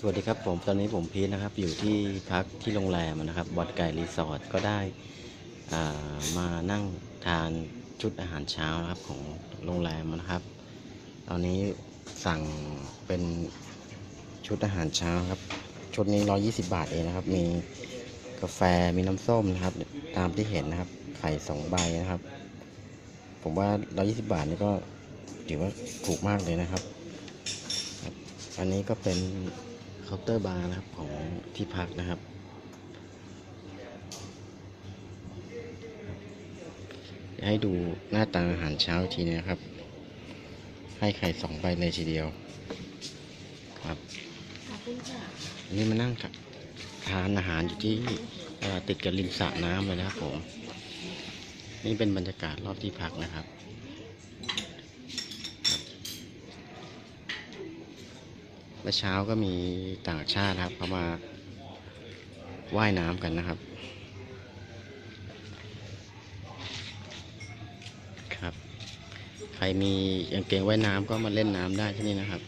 สวัสดีครับผมตอนนี้ผมพีทนะครับอยู่ที่พักที่โรงแรมนะครับวัดไก่รีสอร์ทก็ได้มานั่งทานชุดอาหารเช้านะครับของโรงแรมนะครับ ตอนนี้สั่งเป็นชุดอาหารเช้าครับ ชุดนี้ 120 บาทเองนะครับ มีกาแฟมีน้ำส้มนะครับ ตามที่เห็นนะครับ ไข่สองใบนะครับ ผมว่า 120 บาทนี่ก็ถือว่าถูกมากเลยนะครับ อันนี้ก็เป็น เคาน์เตอร์บาร์นะครับของที่พักนะครับ ให้ดูหน้าตาอาหารเช้าอีกทีนะครับ ให้ไข่สองใบเลยทีเดียว ครับอันนี้มานั่งกับทานอาหารอยู่ที่ติดกับริมสระน้ำเลยนะครับผม นี่เป็นบรรยากาศรอบที่พักนะครับ มื่อเช้าก็มีต่างชาติครับเขามาว่ายน้ำกันนะครับ ครับ ใครมีกางเกงว่ายน้ำก็มาเล่นน้ำได้ที่นี่นะครับ